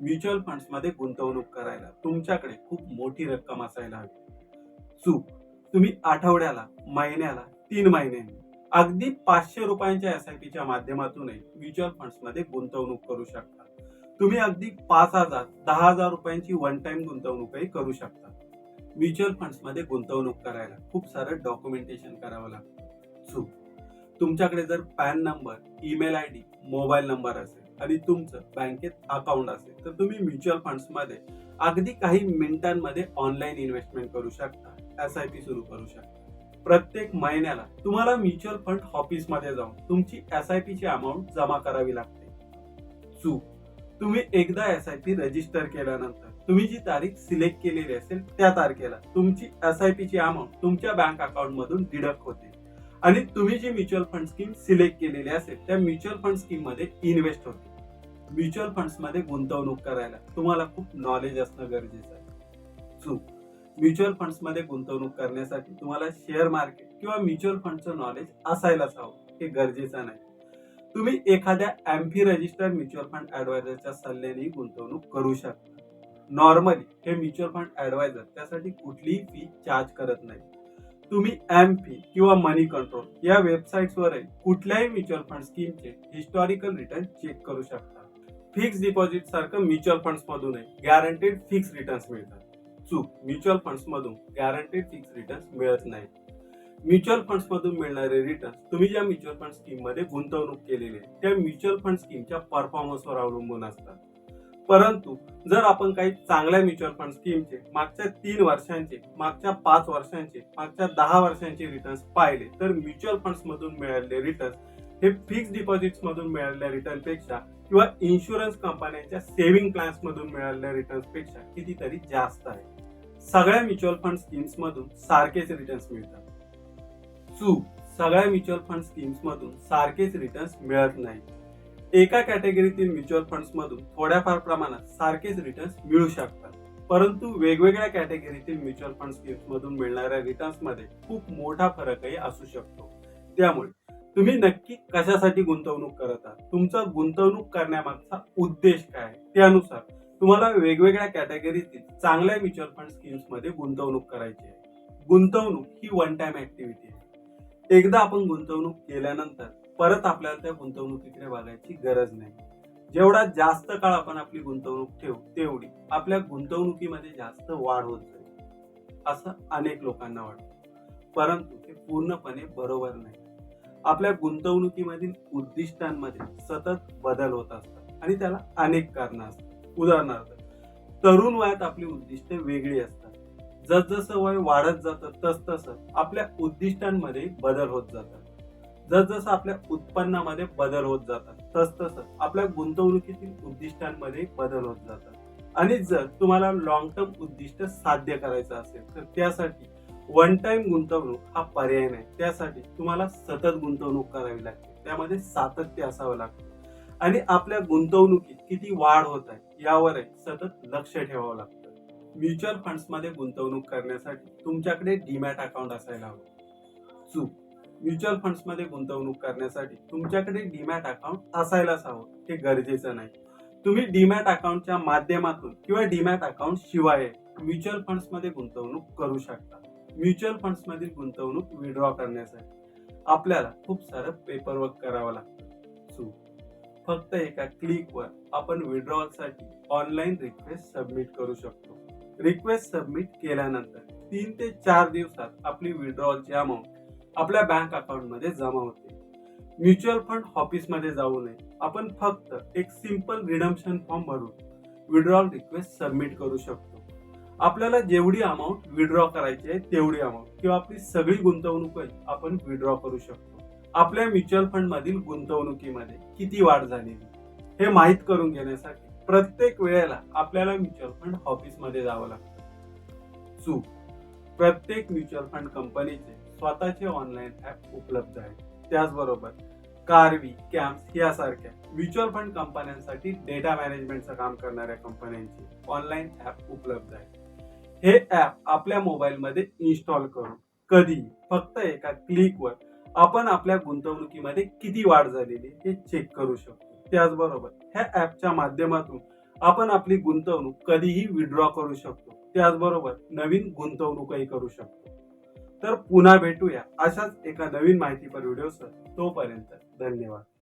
Mutual फंड्समध्ये गुंतवणूक करायला तुमच्याकडे खूप मोठी रक्कम असायला हवी. चूक. तुम्ही आठवड्याला महिन्याला तीन महिन्यांनी अगदी पाचशे रुपयांच्या एस आय पीच्या माध्यमातूनही म्युच्युअल फंड्समध्ये गुंतवणूक करू शकता. तुम्ही अगदी पाच हजार दहा हजार रुपयांची वन टाइम गुंतवणूकही करू शकता. म्युच्युअल फंड्समध्ये गुंतवणूक करायला खूप सारं डॉक्युमेंटेशन करावं लागतं. चूक. तुमच्याकडे जर PAN number email I D mobile number असेल आणि तुमचं बँकेत अकाउंट असेल तर तुम्ही म्युच्युअल फंड्समध्ये अगदी काही मिनिटांमध्ये ऑनलाईन इन्व्हेस्टमेंट करू शकता एस आय पी सुरू करू शकता. प्रत्येक महिन्याला तुम्हाला म्युच्युअल फंड ऑफिसमध्ये जाऊन तुमची एस आय पी ची अमाऊंट जमा करावी लागते. चूक तुम्ही एकदा एस आय पी रजिस्टर केल्यानंतर तुम्ही जी तारीख सिलेक्ट केलेली असेल त्या तारखेला तुमची एस आय पी ची अमाऊंट तुमच्या बँक अकाउंट मधून डिडक्ट होते. आणि तुम्ही जी म्युच्युअल फंड स्कीम सिलेक्ट केलेली असेल त्या म्युच्युअल फंड स्कीममध्ये इन्व्हेस्ट होते. म्युच्युअल फंड्समध्ये गुंतवणूक करायला तुम्हाला खूप नॉलेज असणं गरजेचं आहे. चूक म्युच्युअल फंड्समध्ये गुंतवणूक करण्यासाठी तुम्हाला शेअर मार्केट किंवा म्युच्युअल फंडचं नॉलेज असायलाच हवं हे गरजेचं नाही. तुम्ही एखाद्या एम्फी रजिस्टर म्युच्युअल फंड ऍडवायझरच्या सल्ल्याने गुंतवणूक करू शकता. नॉर्मली हे म्युच्युअल फंड ऍडवायझर त्यासाठी कुठलीही फी चार्ज करत नाही. तुम्ही एम फी किंवा मनी कंट्रोल या वेबसाईट्सवरही कुठल्याही म्युच्युअल फंड स्कीमचे हिस्टॉरिकल रिटर्न चेक करू शकता. फिक्स डिपॉझिट सारखं म्युच्युअल फंड्स मधूनही गॅरंटेड फिक्स रिटर्न्स मिळतात. चूक म्युच्युअल फंड्स मधून गॅरंटेड फिक्स रिटर्न्स मिळत नाही म्युच्युअल फंड्स मधून मिळणारे रिटर्न तुम्ही ज्या म्युच्युअल फंड स्कीममध्ये गुंतवणूक केलेली आहे त्या म्युच्युअल फंड स्कीमच्या परफॉर्मन्सवर अवलंबून असतात. परंतु जर आपण काही चांगल्या म्युच्युअल फंड स्कीमचे मागच्या तीन वर्षांचे मागच्या पाच वर्षांचे मागच्या दहा वर्षांचे रिटर्न्स पाहिले तर म्युच्युअल फंड्स मधून मिळालेले रिटर्न्स हे फिक्स डिपॉझिट्स मधून मिळालेल्या रिटर्नपेक्षा किंवा इन्शुरन्स कंपन्यांच्या सेव्हिंग प्लॅन्स मधून मिळालेल्या रिटर्न्सपेक्षा कितीतरी जास्त आहे. सगळ्या म्युच्युअल फंड स्कीम्स मधून सारखेच रिटर्न्स मिळतात. चूक. सगळ्या म्युच्युअल फंड स्कीम्स मधून सारखेच रिटर्न्स मिळत नाही एका कॅटेगरीतील म्युच्युअल फंड्समधून थोड्याफार प्रमाणात सारखेच रिटर्न्स मिळू शकतात. परंतु वेगवेगळ्या कॅटेगरीतील म्युच्युअल फंड स्कीम्समधून मिळणाऱ्या रिटर्न्समध्ये खूप मोठा फरकही असू शकतो. त्यामुळे तुम्ही नक्की कशासाठी गुंतवणूक करत आहात? तुमचा गुंतवणूक करण्यामागचा उद्देश काय? आहे? त्यानुसार तुम्हाला वेगवेगळ्या कॅटेगरीतील चांगल्या म्युच्युअल फंड स्कीम्समध्ये गुंतवणूक करायची आहे. गुंतवणूक ही वन टाइम ऍक्टिव्हिटी आहे. एकदा आपण गुंतवणूक केल्यानंतर परत आपल्याला त्या गुंतवणुकीकडे बघायची गरज नाही. जेवढा जास्त काळ आपण आपली गुंतवणूक ठेवू तेवढी आपल्या गुंतवणुकीमध्ये जास्त वाढ होत जाईल असं अनेक लोकांना वाटतं. परंतु हे पूर्णपणे बरोबर नाही. आपल्या गुंतवणुकीमधील उद्दिष्टांमध्ये सतत बदल होत असतात आणि त्याला अनेक कारणं असतात. उदाहरणार्थ तरुण वयात आपली उद्दिष्टे वेगळी असतात. जसजसं वय वाढत जातं तसतसं आपल्या उद्दिष्टांमध्ये बदल होत जातात. जसजसं आपल्या उत्पन्नामध्ये बदल होत जातात तस तसं आपल्या गुंतवणुकीतील उद्दिष्टांमध्ये बदल होत जातात. आणि जर तुम्हाला लॉंग टर्म उद्दिष्ट साध्य करायचं असेल तर त्यासाठी वन टाइम गुंतवणूक हा पर्याय नाही. त्यासाठी तुम्हाला सतत गुंतवणूक करावी लागते. त्यामध्ये सातत्य असावं लागतं. आणि आपल्या गुंतवणुकीत किती वाढ होत आहे यावरही सतत लक्ष ठेवावं लागतं. म्युच्युअल फंड्समध्ये गुंतवणूक करण्यासाठी तुमच्याकडे डीमॅट अकाउंट असायला हवं. चूक. म्युच्युअल फंड्समध्ये गुंतवणूक करण्यासाठी तुमच्याकडे डीमॅट अकाउंट असायलाच हवं. हे गरजेचं नाही. तुम्ही डीमॅट अकाउंटच्या माध्यमातून किंवा डीमॅट अकाउंट शिवाय म्युच्युअल फंड्समध्ये गुंतवणूक करू शकता. म्युच्युअल फंड्स मधील गुंतवणूक विड्रॉ करण्यासाठी आपल्याला खूप सारं पेपरवर्क करावं लागतं. फक्त एका क्लिकवर आपण withdrawal साठी ऑनलाईन रिक्वेस्ट सबमिट करू शकतो. रिक्वेस्ट सबमिट केल्यानंतर तीन ते चार दिवसात आपली विड्रॉलची अमाऊंट आपल्या बँक अकाउंटमध्ये जमा होते. म्युच्युअल फंड ऑफिसमध्ये जाऊ नये. आपण फक्त एक सिंपल रिडम्शन फॉर्म भरून विड्रॉल रिक्वेस्ट सबमिट करू शकतो. आपल्याला जेवढी अमाऊंट विड्रॉ करायची आहे तेवढी अमाऊंट किंवा आपली सगळी गुंतवणूक आपण विड्रॉ करू शकतो. आपल्या म्युच्युअल फंड मधील गुंतवणुकीमध्ये किती वाढ झालेली हे माहीत करून घेण्यासाठी प्रत्येक वेळेला आपल्याला म्युच्युअल फंड ऑफिसमध्ये जावं लागतं. चूक. प्रत्येक म्युच्युअल फंड कंपनीचे स्वतःचे ऑनलाईन ॲप उपलब्ध आहेत. त्याचबरोबर कारवी कॅम्प्स यासारख्या म्युच्युअल फंड कंपन्यांसाठी डेटा मॅनेजमेंटचं काम करणाऱ्या कंपन्यांची ऑनलाईन ॲप उपलब्ध आहे हे ॲप आपल्या मोबाईलमध्ये इन्स्टॉल करून कधी फक्त एका क्लिकवर आपण आपल्या गुंतवणुकीमध्ये किती वाढ झालेली हे चेक करू शकतो. त्याचबरोबर ह्या ॲपच्या माध्यमातून आपण आपली गुंतवणूक कधीही विड्रॉ करू शकतो. त्याचबरोबर नवीन गुंतवणूकही करू शकतो. तर पुन्हा भेटूया अशाच एका नवीन माहितीपर व्हिडिओसह तोपर्यंत धन्यवाद.